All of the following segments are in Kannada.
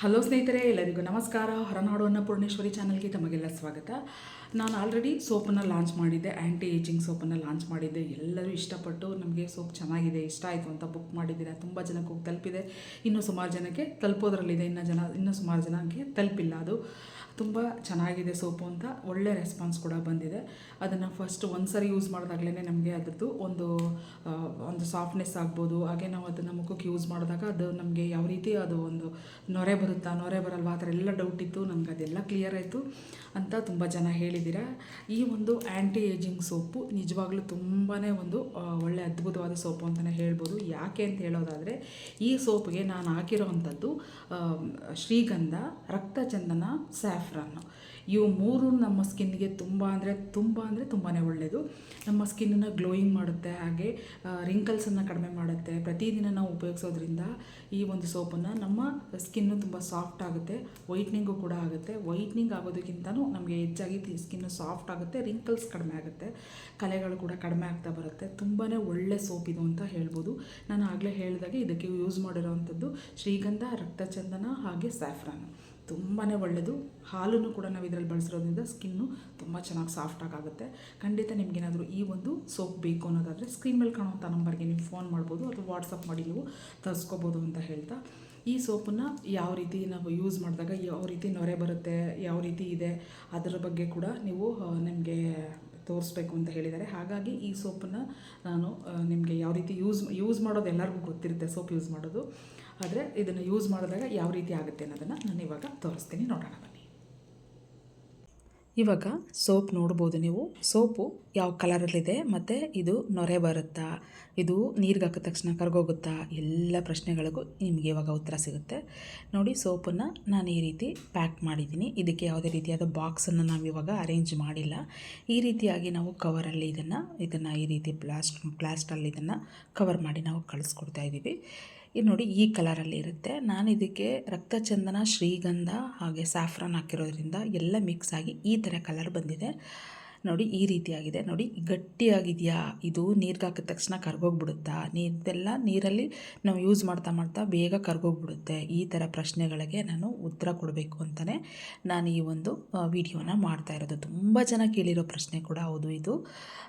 ಹಲೋ ಸ್ನೇಹಿತರೆ ಎಲ್ಲರಿಗೂ ನಮಸ್ಕಾರ. ಹೊರನಾಡು ಅನ್ನಪೂರ್ಣೇಶ್ವರಿ ಚಾನಲ್ಗೆ ತಮಗೆಲ್ಲ ಸ್ವಾಗತ. ನಾನು ಆಲ್ರೆಡಿ ಸೋಪನ್ನು ಲಾಂಚ್ ಮಾಡಿದ್ದೆ ಆ್ಯಂಟಿ ಏಜಿಂಗ್ ಸೋಪನ್ನು ಲಾಂಚ್ ಮಾಡಿದ್ದೆ. ಎಲ್ಲರೂ ಇಷ್ಟಪಟ್ಟು ನಮಗೆ ಸೋಪ್ ಚೆನ್ನಾಗಿದೆ, ಇಷ್ಟ ಆಯಿತು ಅಂತ ಬುಕ್ ಮಾಡಿದ್ದೀರಾ. ತುಂಬ ಜನಕ್ಕೆ ಹೋಗಿ ತಲುಪಿದೆ. ಇನ್ನೂ ಸುಮಾರು ಜನಕ್ಕೆ ತಲುಪೋದ್ರಲ್ಲಿದೆ. ಇನ್ನೂ ಜನ, ಇನ್ನೂ ಸುಮಾರು ಜನಕ್ಕೆ ತಲುಪಿಲ್ಲ ಅದು. ತುಂಬ ಚೆನ್ನಾಗಿದೆ ಸೋಪು ಅಂತ ಒಳ್ಳೆ ರೆಸ್ಪಾನ್ಸ್ ಕೂಡ ಬಂದಿದೆ. ಅದನ್ನು ಫಸ್ಟ್ ಒಂದು ಸರಿ ಯೂಸ್ ಮಾಡಿದಾಗಲೇ ನಮಗೆ ಅದರದ್ದು ಒಂದು ಒಂದು ಸಾಫ್ಟ್ನೆಸ್ ಆಗ್ಬೋದು. ಹಾಗೆ ನಾವು ಅದನ್ನು ಮುಖಕ್ಕೆ ಯೂಸ್ ಮಾಡಿದಾಗ ಅದು ನಮಗೆ ಯಾವ ರೀತಿ ಅದು ಒಂದು ನೊರೆ ಬರುತ್ತಾ, ನೊರೆ ಬರಲ್ವಾ, ಆ ಥರ ಎಲ್ಲ ಡೌಟ್ ಇತ್ತು. ನಮ್ಗೆ ಅದೆಲ್ಲ ಕ್ಲಿಯರ್ ಆಯಿತು ಅಂತ ತುಂಬ ಜನ ಹೇಳಿದ್ದೀರಾ ಈ ಒಂದು ಆ್ಯಂಟಿ ಏಜಿಂಗ್ ಸೋಪು ನಿಜವಾಗ್ಲೂ ತುಂಬಾ ಒಂದು ಒಳ್ಳೆ ಅದ್ಭುತವಾದ ಸೋಪು ಅಂತಲೇ ಹೇಳ್ಬೋದು. ಯಾಕೆ ಅಂತ ಹೇಳೋದಾದರೆ, ಈ ಸೋಪ್ಗೆ ನಾನು ಹಾಕಿರೋವಂಥದ್ದು ಶ್ರೀಗಂಧ, ರಕ್ತಚಂದನ ಸ್ಯಾಫ್ರನ್ ಇವು ಮೂರು ನಮ್ಮ ಸ್ಕಿನ್ಗೆ ತುಂಬ ಅಂದರೆ ತುಂಬ ಅಂದರೆ ತುಂಬಾ ಒಳ್ಳೆಯದು ನಮ್ಮ ಸ್ಕಿನ್ನನ್ನು ಗ್ಲೋಯಿಂಗ್ ಮಾಡುತ್ತೆ, ಹಾಗೆ ರಿಂಕಲ್ಸನ್ನು ಕಡಿಮೆ ಮಾಡುತ್ತೆ. ಪ್ರತಿದಿನ ನಾವು ಉಪಯೋಗಿಸೋದ್ರಿಂದ ಈ ಒಂದು ಸೋಪನ್ನು ನಮ್ಮ ಸ್ಕಿನ್ನು ತುಂಬ ಸಾಫ್ಟ್ ಆಗುತ್ತೆ ವೈಟ್ನಿಂಗು ಕೂಡ ಆಗುತ್ತೆ. ವೈಟ್ನಿಂಗ್ ಆಗೋದಕ್ಕಿಂತಲೂ ನಮಗೆ ಹೆಚ್ಚಾಗಿ ಸ್ಕಿನ್ನು ಸಾಫ್ಟ್ ಆಗುತ್ತೆ ರಿಂಕಲ್ಸ್ ಕಡಿಮೆ ಆಗುತ್ತೆ, ಕಲೆಗಳು ಕೂಡ ಕಡಿಮೆ ಆಗ್ತಾ ಬರುತ್ತೆ. ತುಂಬಾ ಒಳ್ಳೆ ಸೋಪ್ ಇದು ಅಂತ ಹೇಳ್ಬೋದು. ನಾನು ಆಗಲೇ ಹೇಳಿದಾಗೆ ಇದಕ್ಕೆ ಯೂಸ್ ಮಾಡಿರೋವಂಥದ್ದು ಶ್ರೀಗಂಧ, ರಕ್ತಚಂದನ ಹಾಗೆ ಸ್ಯಾಫ್ರಾನ್ ತುಂಬಾ ಒಳ್ಳೆಯದು ಹಾಲನ್ನು ಕೂಡ ನಾವು ಇದರಲ್ಲಿ ಬಳಸಿರೋದ್ರಿಂದ ಸ್ಕಿನ್ನು ತುಂಬ ಚೆನ್ನಾಗಿ ಸಾಫ್ಟ್ ಆಗುತ್ತೆ. ಖಂಡಿತ ನಿಮಗೇನಾದರೂ ಈ ಒಂದು ಸೋಪ್ ಬೇಕು ಅನ್ನೋದಾದರೆ ಸ್ಕ್ರೀನ್ ಮೇಲೆ ಕಾಣುವಂಥ ನಂಬರ್ಗೆ ನೀವು ಫೋನ್ ಮಾಡ್ಬೋದು ಅಥವಾ ವಾಟ್ಸಪ್ ಮಾಡಿ ನೀವು ತರಿಸ್ಕೋಬೋದು ಅಂತ ಹೇಳ್ತಾ. ಈ ಸೋಪನ್ನು ಯಾವ ರೀತಿ ನಾವು ಯೂಸ್ ಮಾಡಿದಾಗ ಯಾವ ರೀತಿ ನೊರೆ ಬರುತ್ತೆ, ಯಾವ ರೀತಿ ಇದೆ, ಅದರ ಬಗ್ಗೆ ಕೂಡ ನೀವು ನಿಮಗೆ ತೋರಿಸ್ಬೇಕು ಅಂತ ಹೇಳಿದ್ದಾರೆ. ಹಾಗಾಗಿ ಈ ಸೋಪನ್ನು ನಾನು ನಿಮಗೆ ಯಾವ ರೀತಿ ಯೂಸ್ ಯೂಸ್ ಮಾಡೋದು ಎಲ್ಲರಿಗೂ ಗೊತ್ತಿರುತ್ತೆ ಸೋಪ್ ಯೂಸ್ ಮಾಡೋದು. ಆದರೆ ಇದನ್ನು ಯೂಸ್ ಮಾಡಿದಾಗ ಯಾವ ರೀತಿ ಆಗುತ್ತೆ ಅನ್ನೋದನ್ನು ನಾನು ಇವಾಗ ತೋರಿಸ್ತೀನಿ. ನೋಡೋಣ ಇವಾಗ ಸೋಪ್ ನೋಡ್ಬೋದು ನೀವು. ಸೋಪು ಯಾವ ಕಲರಲ್ಲಿದೆ ಮತ್ತು ಇದು ನೊರೆ ಬರುತ್ತಾ? ಇದು ನೀರಿಗೆ ಹಾಕಿದ ತಕ್ಷಣ ಕರ್ಗೋಗುತ್ತಾ? ಎಲ್ಲ ಪ್ರಶ್ನೆಗಳಿಗೂ ನಿಮಗೆ ಇವಾಗ ಉತ್ತರ ಸಿಗುತ್ತೆ. ನೋಡಿ, ಸೋಪನ್ನು ನಾನು ಈ ರೀತಿ ಪ್ಯಾಕ್ ಮಾಡಿದ್ದೀನಿ. ಇದಕ್ಕೆ ಯಾವುದೇ ರೀತಿಯಾದ ಬಾಕ್ಸನ್ನು ನಾವು ಇವಾಗ ಅರೇಂಜ್ ಮಾಡಿಲ್ಲ. ಈ ರೀತಿಯಾಗಿ ನಾವು ಕವರಲ್ಲಿ ಇದನ್ನು ಇದನ್ನು ಈ ರೀತಿ ಪ್ಲಾಸ್ಟ್ ಪ್ಲಾಸ್ಟಲ್ಲಿ ಇದನ್ನು ಕವರ್ ಮಾಡಿ ನಾವು ಕಳಿಸ್ಕೊಡ್ತಾ ಇದ್ದೀವಿ. ಇದು ನೋಡಿ ಈ ಕಲರಲ್ಲಿ ಇರುತ್ತೆ. ನಾನು ಇದಕ್ಕೆ ರಕ್ತಚಂದನ, ಶ್ರೀಗಂಧ ಹಾಗೆ ಸ್ಯಾಫ್ರಾನ್ ಹಾಕಿರೋದ್ರಿಂದ ಎಲ್ಲ ಮಿಕ್ಸ್ ಆಗಿ ಈ ಥರ ಕಲರ್ ಬಂದಿದೆ. ನೋಡಿ ಈ ರೀತಿಯಾಗಿದೆ. ನೋಡಿ, ಗಟ್ಟಿಯಾಗಿದೆಯಾ? ಇದು ನೀರಿಗೆ ಹಾಕಿದ ತಕ್ಷಣ ಕರ್ಗೋಗ್ಬಿಡುತ್ತಾ? ನೀರ್ದೆಲ್ಲ ನೀರಲ್ಲಿ ನಾವು ಯೂಸ್ ಮಾಡ್ತಾ ಮಾಡ್ತಾ ಬೇಗ ಕರ್ಗೋಗ್ಬಿಡುತ್ತೆ. ಈ ಥರ ಪ್ರಶ್ನೆಗಳಿಗೆ ನಾನು ಉತ್ತರ ಕೊಡಬೇಕು ಅಂತಲೇ ನಾನು ಈ ಒಂದು ವಿಡಿಯೋನ ಮಾಡ್ತಾ ಇರೋದು. ತುಂಬ ಜನ ಕೇಳಿರೋ ಪ್ರಶ್ನೆ ಕೂಡ ಹೌದು ಇದು.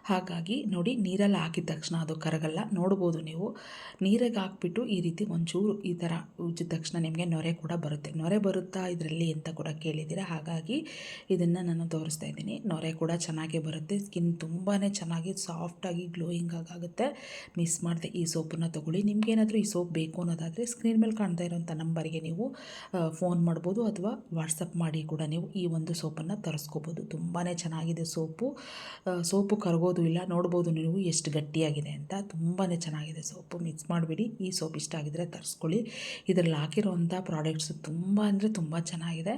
ಹಾಗಾಗಿ ನೋಡಿ, ನೀರಲ್ಲಿ ಹಾಕಿದ ತಕ್ಷಣ ಅದು ಕರಗಲ್ಲ. ನೋಡ್ಬೋದು ನೀವು. ನೀರಿಗೆ ಹಾಕ್ಬಿಟ್ಟು ಈ ರೀತಿ ಒಂಚೂರು ಈ ಥರ ಉಜ್ಜಿದ ತಕ್ಷಣ ನಿಮಗೆ ನೊರೆ ಕೂಡ ಬರುತ್ತೆ. ನೊರೆ ಬರುತ್ತಾ ಇದರಲ್ಲಿ ಅಂತ ಕೂಡ ಕೇಳಿದ್ದೀರಾ? ಹಾಗಾಗಿ ಇದನ್ನು ನಾನು ತೋರಿಸ್ತಾ ಇದ್ದೀನಿ. ನೊರೆ ಕೂಡ ಚೆನ್ನಾಗೇ ಬರುತ್ತೆ. ಸ್ಕಿನ್ ತುಂಬಾ ಚೆನ್ನಾಗಿ ಸಾಫ್ಟಾಗಿ ಗ್ಲೋಯಿಂಗ್ ಆಗುತ್ತೆ ಮಿಸ್ ಮಾಡಿದೆ ಈ ಸೋಪನ್ನು ತೊಗೊಳ್ಳಿ. ನಿಮಗೇನಾದರೂ ಈ ಸೋಪ್ ಬೇಕು ಅನ್ನೋದಾದರೆ ಸ್ಕ್ರೀನ್ ಮೇಲೆ ಕಾಣ್ತಾ ಇರೋಂಥ ನಂಬರ್ಗೆ ನೀವು ಫೋನ್ ಮಾಡ್ಬೋದು ಅಥವಾ ವಾಟ್ಸಪ್ ಮಾಡಿ ಕೂಡ ನೀವು ಈ ಒಂದು ಸೋಪನ್ನು ತರಿಸ್ಕೋಬೋದು. ತುಂಬಾ ಚೆನ್ನಾಗಿದೆ ಸೋಪು. ಸೋಪು ಕರಗೋದು ಇಲ್ಲ, ನೋಡ್ಬೋದು ನೀವು ಎಷ್ಟು ಗಟ್ಟಿಯಾಗಿದೆ ಅಂತ. ತುಂಬಾ ಚೆನ್ನಾಗಿದೆ ಸೋಪು. ಮಿಕ್ಸ್ ಮಾಡಿಬಿಡಿ. ಈ ಸೋಪ್ ಇಷ್ಟ ಆಗಿದ್ರೆ ತರಿಸ್ಕೊಳ್ಳಿ. ಇದರಲ್ಲಿ ಹಾಕಿರೋವಂಥ ಪ್ರಾಡಕ್ಟ್ಸು ತುಂಬ ಅಂದರೆ ತುಂಬ ಚೆನ್ನಾಗಿದೆ.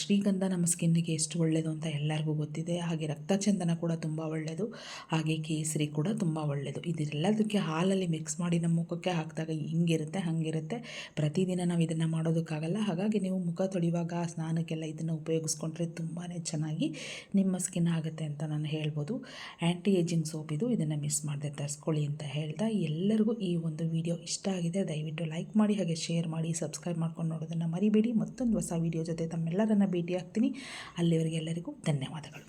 ಶ್ರೀಗಂಧ ನಮ್ಮ ಸ್ಕಿನ್ನಿಗೆ ಎಷ್ಟು ಒಳ್ಳೆಯದು ಅಂತ ಎಲ್ಲರಿಗೂ ಗೊತ್ತಿದೆ. ಹಾಗೆ ರಕ್ತಚಂದನ ಕೂಡ ತುಂಬ ಒಳ್ಳೆಯದು ಹಾಗೆ ಕೇಸರಿ ಕೂಡ ತುಂಬ ಒಳ್ಳೆಯದು ಇದೆಲ್ಲದಕ್ಕೆ ಹಾಲಲ್ಲಿ ಮಿಕ್ಸ್ ಮಾಡಿ ನಮ್ಮ ಮುಖಕ್ಕೆ ಹಾಕಿದಾಗ ಹಿಂಗಿರುತ್ತೆ, ಹಾಗಿರುತ್ತೆ. ಪ್ರತಿದಿನ ನಾವು ಇದನ್ನು ಮಾಡೋದಕ್ಕಾಗಲ್ಲ. ಹಾಗಾಗಿ ನೀವು ಮುಖ ತೊಳೆಯುವಾಗ ಸ್ನಾನಕ್ಕೆಲ್ಲ ಇದನ್ನು ಉಪಯೋಗಿಸ್ಕೊಂಡ್ರೆ ತುಂಬಾ ಚೆನ್ನಾಗಿ ನಿಮ್ಮ ಸ್ಕಿನ್ ಆಗುತ್ತೆ ಅಂತ ನಾನು ಹೇಳ್ಬೋದು. ಆ್ಯಂಟಿ ಏಜಿಂಗ್ ಸೋಪ್ ಇದು ಇದನ್ನು ಮಿಸ್ ಮಾಡದೆ, ತರಿಸ್ಕೊಳ್ಳಿ ಅಂತ ಹೇಳ್ತಾ ಎಲ್ಲರಿಗೂ ಈ ಒಂದು ವಿಡಿಯೋ ಇಷ್ಟ ಆಗಿದೆ, ದಯವಿಟ್ಟು ಲೈಕ್ ಮಾಡಿ ಹಾಗೆ ಶೇರ್ ಮಾಡಿ ಸಬ್ಸ್ಕ್ರೈಬ್ ಮಾಡ್ಕೊಂಡು ನೋಡೋದನ್ನು ಮರಿಬೇಡಿ. ಮತ್ತೊಂದು ಹೊಸ ವಿಡಿಯೋ ಜೊತೆ ತಮ್ಮೆಲ್ಲರನ್ನು ಭೇಟಿ ಆಗ್ತೀನಿ ಅಲ್ಲಿವರೆಗೆ ಎಲ್ಲರಿಗೂ ಧನ್ಯವಾದಗಳು.